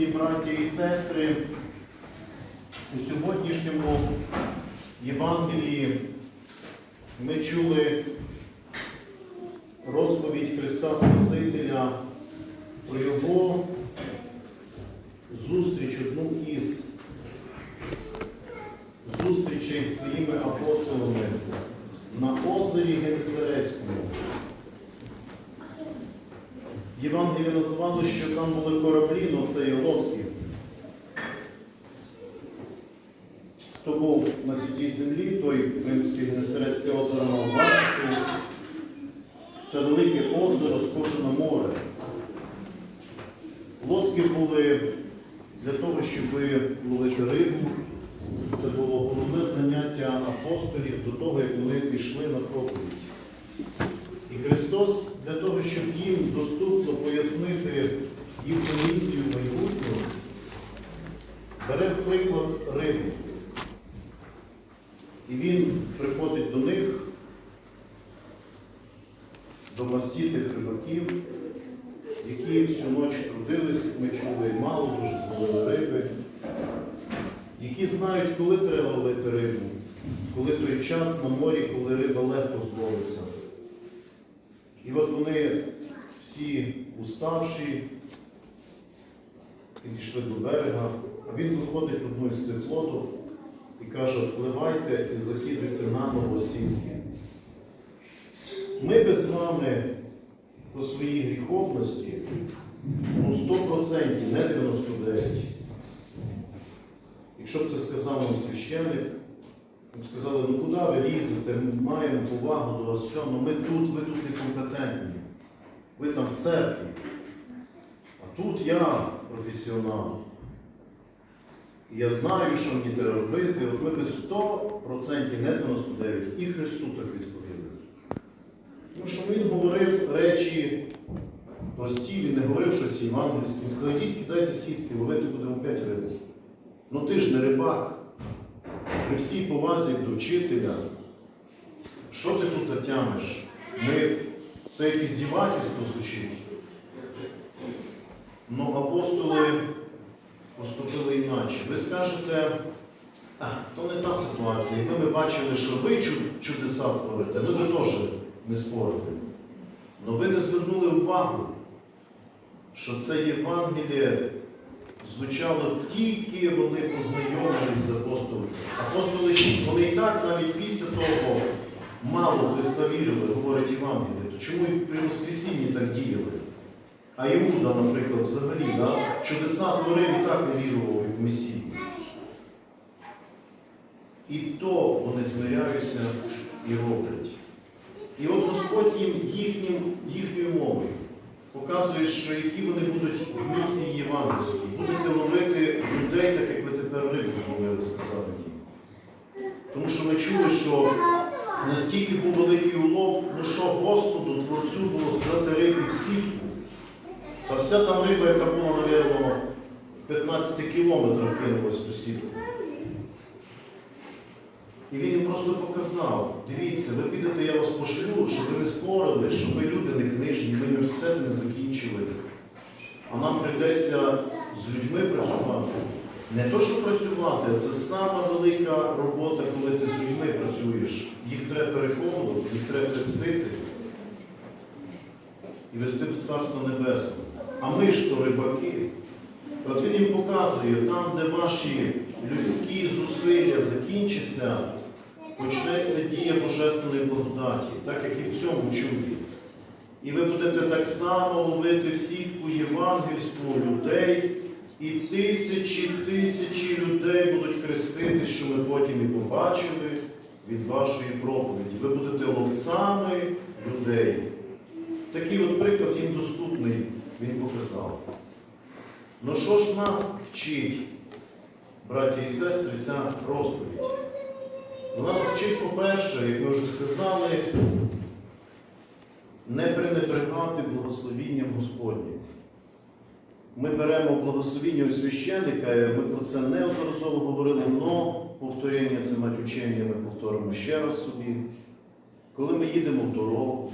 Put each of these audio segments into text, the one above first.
Дорогі браті і сестри, у сьогоднішньому Євангелії ми чули розповідь Христа Спасителя про Його зустріч одну із зустрічей з своїми апостолами на озері Генесарецькому. Євангелію названо, що там були кораблі, але це є лодки. Хто був на святій землі, той, в принципі, Генесерецьке озеро на бачити. Це велике озеро, скошене море. Лодки були для того, щоб ловити рибу. Це було головне заняття апостолів до того, як вони пішли на проповідь. І Христос для того, щоб їм доступно пояснити їхню місію майбутнього, бере в приклад рибу. І він приходить до них, до мастітих рибаків, які всю ніч трудились, ми чули мало, дуже зловили риби, які знають, коли треба ловити рибу, коли той час на морі, коли риба легко зловиться. І от вони всі уставші, підійшли до берега, а він заходить в одну із цих лодок і каже, впливайте і закидуйте на осінки. Ми би з вами по своїй гріховності ну 100%, не 99%. Якщо б це сказав нам священник, сказали, ну куди ви лізете, ми маємо повагу до вас, все, ми тут, ви тут некомпетентні. Ви там в церкві. А тут я професіонал. І я знаю, що мені треба робити. От ми би 100% не 99 і Христу так відповіли. Тому що він говорив речі прості, він не говорив щось євангельське. Він сказав, діть дайте сітки, ловити будемо 5 риб. Ну ти ж не рибак при всій повазі до вчителя, що ти тут тямиш? Ми... Це якесь дівательство звучить. Ну апостоли поступили іначе. Ви скажете, а, то не та ситуація. Якби ми бачили, що ви чудеса творите, ми би теж не спорите. Але ви не звернули увагу, що це Євангеліє звучало тільки вони познайомились з апостолами. Апостоли, вони і так навіть після того мало вірили, говорить Євангеліє, то чому і при Воскресінні так діяли? А Іуда, наприклад, взагалі да? чудеса творив і так не вірував як Месію. І то вони смиряються і роблять. І от Господь їм їхнім, їхньою мовою показує, що які вони будуть в місії євангельській. Будете ловити людей, так як ви тепер рибу зловили, сказали Тому що ми чули, що настільки був великий улов, ну що Господу творцю було сказати рибі в сітку. Та вся там риба, яка була, мабуть, в 15 кілометрах кинулась ту сітку. І він їм просто показав, дивіться, ви підете, я вас пошлю, щоб ви не спорили, щоб ви люди не книжні, ми університети не закінчили. А нам прийдеться з людьми працювати. Не то, що працювати, це сама велика робота, коли ти з людьми працюєш. Їх треба переконувати, їх треба хрестити і вести до Царства Небесного. А ми ж то рибаки. От він їм показує, там, де ваші людські зусилля закінчаться, почнеться дія Божественної благодаті, так як і в цьому чуді. І ви будете так само ловити в сітку євангельську людей, і тисячі тисячі людей будуть хрестити, що ми потім і побачили від вашої проповіді. Ви будете ловцями людей. Такий от приклад їм доступний, він показав. Ну що ж нас вчить? браті і сестри, ця розповідь. Вона нас чітко перша, як ми вже сказали, не пренебрегати благословінням Господнім. Ми беремо благословіння у священника, ми про це неодноразово говорили, але повторення це мать учення ми повторимо ще раз собі. Коли ми їдемо в дорогу,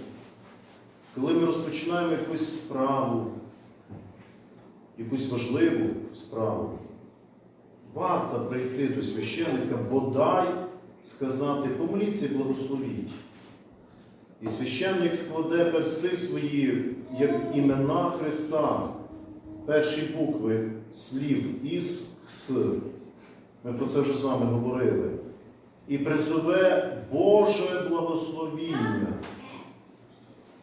коли ми розпочинаємо якусь справу, якусь важливу справу, варто прийти до священника, бодай сказати, помоліться і благословіть. І священник складе персти свої, як імена Христа, перші букви слів із Кс. Ми про це вже з вами говорили. І призове Боже благословіння.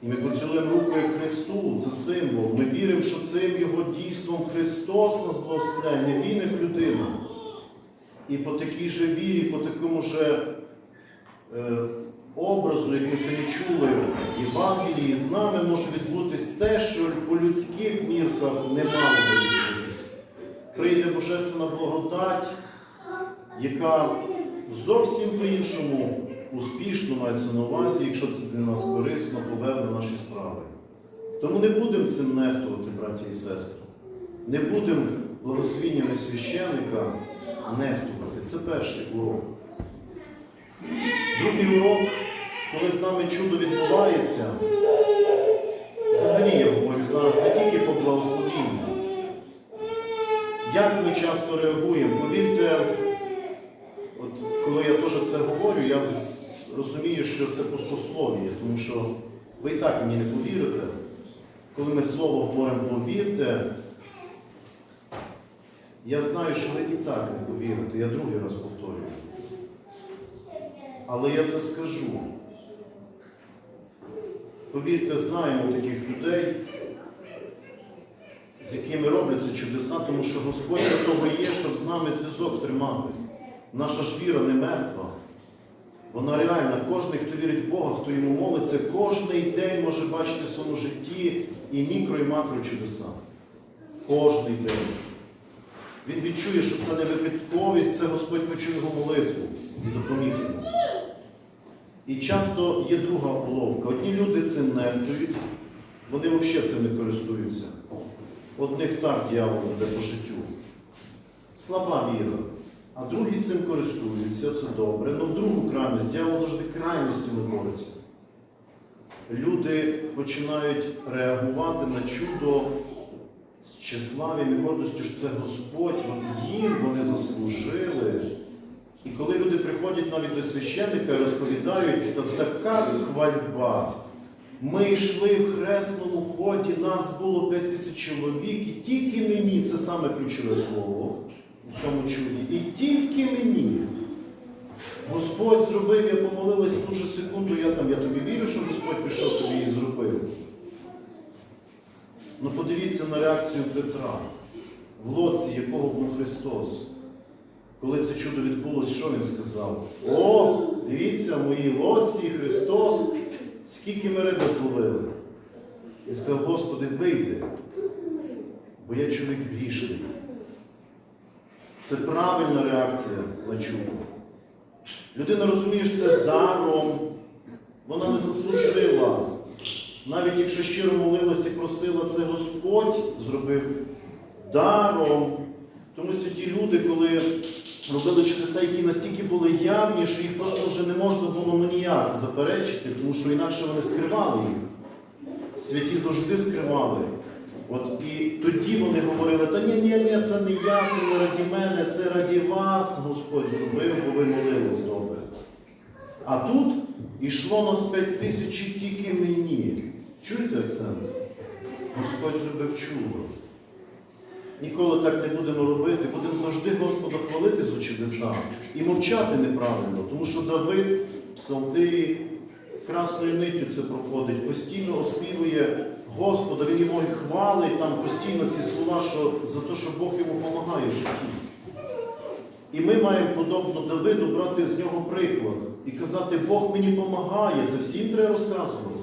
І ми поцілуємо руку як Христу, це символ. Ми віримо, що цим його дійством Христос нас благословляє, не Він як людина. І по такій же вірі, по такому же е, образу, як ми сьогодні чули Євангелії, з нами може відбутись те, що по людських мірках не мало відбутись. Прийде Божественна благодать, яка зовсім по-іншому успішно мається на увазі, якщо це для нас корисно, поверне наші справи. Тому не будемо цим нехтувати, браті і сестри. Не будемо благословіннями священника нехтувати. Це перший урок. Другий урок, коли з нами чудо відбувається, взагалі я говорю зараз не тільки по благословінню. Як ми часто реагуємо? Повірте, от коли я теж це говорю, я розумію, що це пустослов'я, тому що ви і так мені не повірите. Коли ми слово говоримо повірте, я знаю, що ви і так не повірите. Я другий раз повторюю. Але я це скажу. Повірте, знаємо таких людей, з якими робляться чудеса, тому що Господь для того є, щоб з нами зв'язок тримати. Наша ж віра не мертва. Вона реальна. Кожен, хто вірить в Бога, хто йому молиться, кожний день може бачити в своєму житті і мікро, і макро чудеса. Кожний день. Він відчує, що це не випадковість, це Господь почує його молитву і допоміг йому. І часто є друга уловка. Одні люди цим нехтують, вони взагалі цим не користуються. Одних так дьявол веде по життю. Слаба віра. А другі цим користуються, це добре. Але в другу крайність, дьявол завжди крайністю бореться. Люди починають реагувати на чудо з тщеслав'ям і гордостю, що це Господь, от їм вони заслужили. І коли люди приходять навіть до священника і розповідають, то така хвальба. Ми йшли в хресному ході, нас було 5 тисяч чоловік, і тільки мені, це саме ключове слово у цьому чуді, і тільки мені. Господь зробив, я помолилась ту же секунду, я там, я тобі вірю, що Господь пішов тобі і зробив. Ну подивіться на реакцію Петра, в лодці, якого був Христос. Коли це чудо відбулося, що він сказав? О, дивіться, в моїй лодці Христос, скільки ми риби зловили. І сказав, Господи, вийди, бо я чоловік грішний. Це правильна реакція на чудо. Людина розуміє, що це даром, вона не заслужила. Навіть якщо щиро молилася і просила, це Господь зробив даром. Тому святі люди, коли робили чудеса, які настільки були явні, що їх просто вже не можна було ніяк заперечити, тому що інакше вони скривали їх. Святі завжди скривали. От і тоді вони говорили, та ні, ні, ні, це не я, це не раді мене, це раді вас Господь зробив, бо ви молились добре. А тут йшло нас п'ять тисяч тільки мені. Чуєте акцент? Господь зробив чудо. Ніколи так не будемо робити, будемо завжди Господа хвалити за чудеса і мовчати неправильно, тому що Давид Псалтирі красною ниттю це проходить, постійно оспівує Господа, він його хвалить там постійно ці слова, що за те, що Бог йому допомагає в житті. І ми маємо, подобно Давиду, брати з нього приклад і казати, Бог мені допомагає, це всім треба розказувати.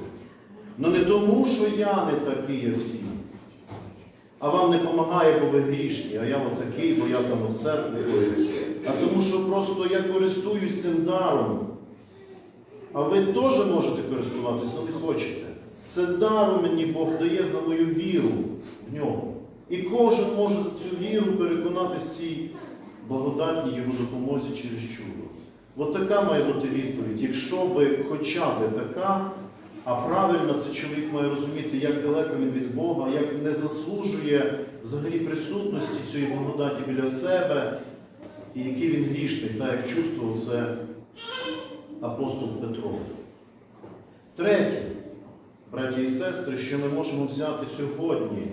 Але не тому, що я не такий, як всі. А вам не допомагає, бо ви грішні, а я от такий, бо я там хожу. А тому, що просто я користуюсь цим даром. А ви теж можете користуватись, але не хочете. Це даром мені Бог дає за мою віру в нього. І кожен може за цю віру переконатись цій благодатній його допомозі через чудо. От така має бути відповідь. Якщо би хоча б така, а правильно це чоловік має розуміти, як далеко він від Бога, як не заслужує взагалі присутності цієї благодаті біля себе, і який він грішний, так як чувствував це апостол Петро. Третє, браті і сестри, що ми можемо взяти сьогодні.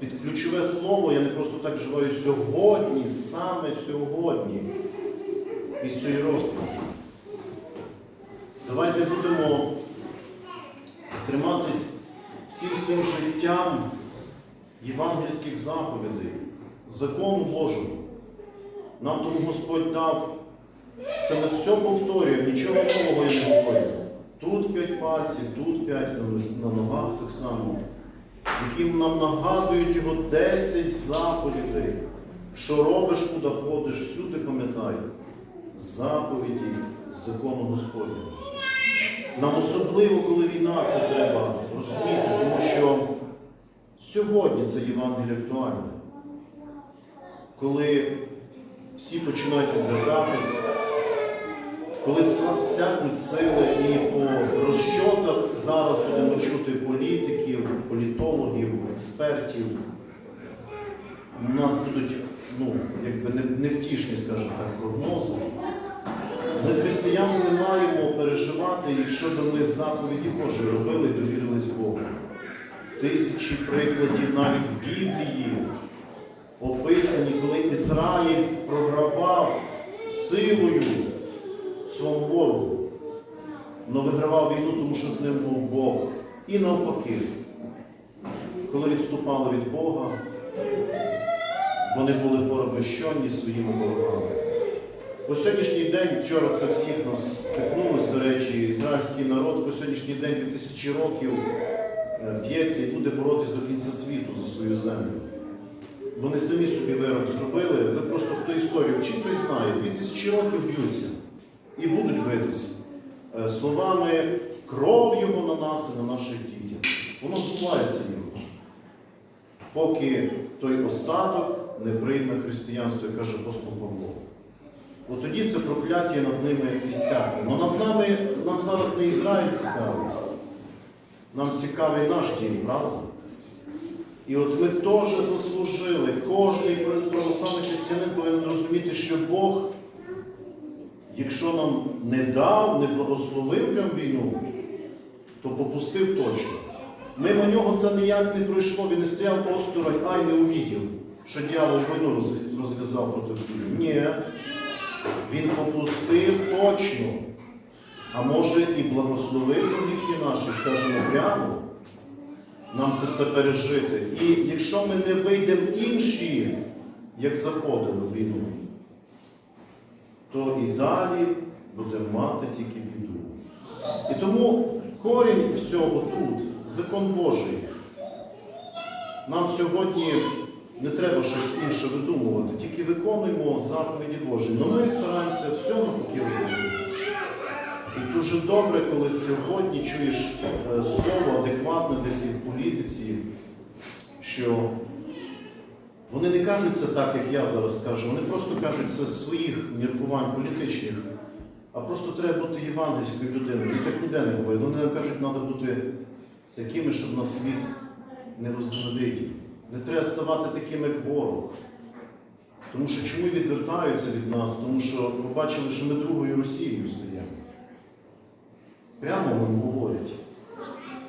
Під ключове слово, я не просто так вживаю сьогодні, саме сьогодні, із цієї розповіді. Давайте будемо триматись всім своїм життям євангельських заповідей, закону Божого. Нам тому Господь дав. Це ми все повторюємо, нічого нового я не говорю. Тут п'ять пальців, тут п'ять на- ногах так само, які нам нагадують його 10 заповідей. Що робиш, куди ходиш, всюди пам'ятай. Заповіді закону Господнього. Нам особливо, коли війна, це треба розуміти, тому що сьогодні це Євангеліє актуальне. Коли всі починають відвертатись, коли сядуть сили і по розчотах зараз будемо чути політиків, політологів, експертів, у нас будуть ну, якби невтішні, скажімо так, прогнози. Ми, християни, не маємо переживати, якщо б ми заповіді Божі робили і довірились Богу. Тисячі прикладів навіть в Біблії описані, коли Ізраїль програвав силою ворогу. Но вигравав війну, тому що з ним був Бог. І навпаки, коли відступали від Бога, вони були порабощені своїми ворогами. По сьогоднішній день, вчора це всіх нас стикнулось, до речі, ізраїльський народ по сьогоднішній день 2000 років е, б'ється і буде боротись до кінця світу за свою землю. Вони самі собі вирок зробили. Ви просто хто історію вчить, той знає. 2000 років б'ються і будуть битися Е, словами кров його на нас і на наших дітях. Воно збувається його. Поки той остаток не прийме християнство, як каже апостол Павло. От тоді це прокляття над ними іссякне. Но над нами нам зараз не Ізраїль цікавий. Нам цікавий наш дім, правда? І от ми теж заслужили. Кожний православний християнин повинен розуміти, що Бог, якщо нам не дав, не благословив прям війну, то попустив точно. Мимо нього це ніяк не пройшло, він не стояв осторонь, ай не увидів, що дьявол війну розв'язав проти України. Ні. Він попустив точно. А може і благословив за гріхи наші, скажімо прямо, нам це все пережити. І якщо ми не вийдемо інші, як заходили в війну, то і далі будемо мати тільки біду. І тому корінь всього тут, закон Божий. Нам сьогодні не треба щось інше видумувати, тільки виконуємо заповіді Божі. Але ми стараємося всьому покірувати. І дуже добре, коли сьогодні чуєш е, слово адекватне десь і в політиці, що вони не кажуть це так, як я зараз кажу, вони просто кажуть це з своїх міркувань політичних, а просто треба бути євангельською людиною. І так ніде не говорять. Вони кажуть, треба бути такими, щоб нас світ не розненавидів. Не треба ставати таким, як ворог. Тому що чому відвертаються від нас? Тому що побачили, що ми другою Росією стаємо. Прямо вам говорять.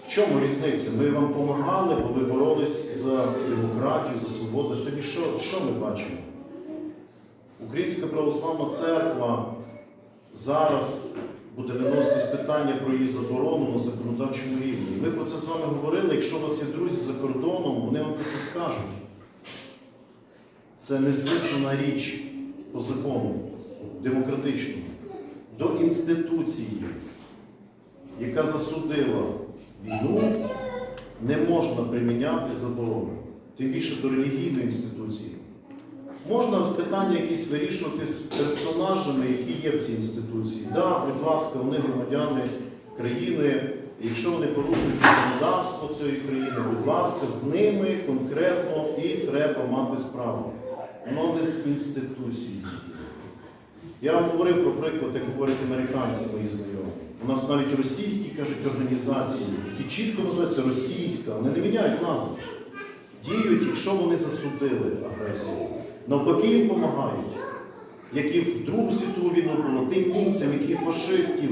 Чому різниця? Ми вам допомагали, бо ви боролись за демократію, за свободу. Сьогодні що, що ми бачимо? Українська православна церква зараз буде виноситись питання про її заборону на законодавчому рівні. Ми про це з вами говорили. Якщо у вас є друзі за кордоном, вони вам про це скажуть. Це незвисна річ по закону демократичному. До інституції, яка засудила війну, не можна приміняти заборону. Тим більше до релігійної інституції. Можна питання якісь вирішувати з персонажами, які є в цій інституції. Так, да, будь ласка, вони громадяни країни. Якщо вони порушують законодавство цієї країни, будь ласка, з ними конкретно і треба мати справу. Воно не з інституцією. Я вам говорив про приклад, як говорять американці, мої знайомі. У нас навіть російські кажуть організації, які чітко називаються російська, вони не міняють назву. діють, якщо вони засудили агресію. Навпаки, їм допомагають. Як і в Другу світову війну було тим німцям, які фашистів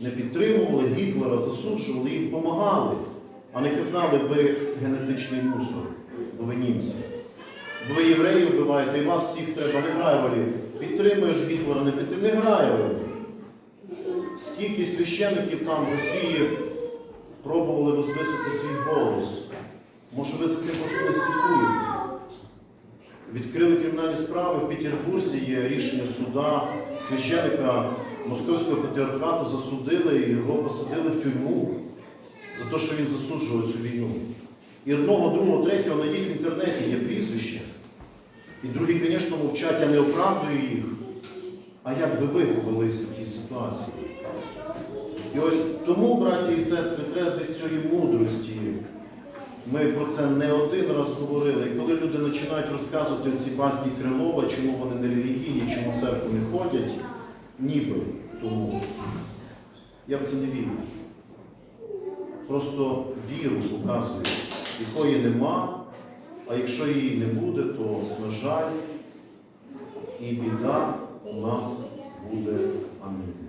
не підтримували Гітлера, засуджували, їм допомагали, а не казали, ви генетичний мусор, бо ви німці. Бо ви євреїв вбиваєте, і вас всіх треба, не грає ролі. Підтримуєш Гітлера, не підтримуєш, не грає ролі. Скільки священиків там в Росії пробували возвисити свій голос. Може, ви за тим просто не слідкуєте. Відкрили кримінальні справи в Петербурзі, є рішення суда, священика Московського патріархату засудили і його посадили в тюрму за те, що він засуджував цю війну. І одного, другого, третього знайдіть в інтернеті є прізвище. І другі, звісно, мовчать, я не оправдую їх. А як би ви повелися в тій ситуації? І ось тому, браті і сестри, треба десь цієї мудрості. Ми про це не один раз говорили. І коли люди починають розказувати ці басні Крилова, чому вони не релігійні, чому в церкву не ходять, ніби тому. Я в це не вірю. Просто віру показую, якої нема, а якщо її не буде, то, на жаль, і біда у нас буде. Амінь.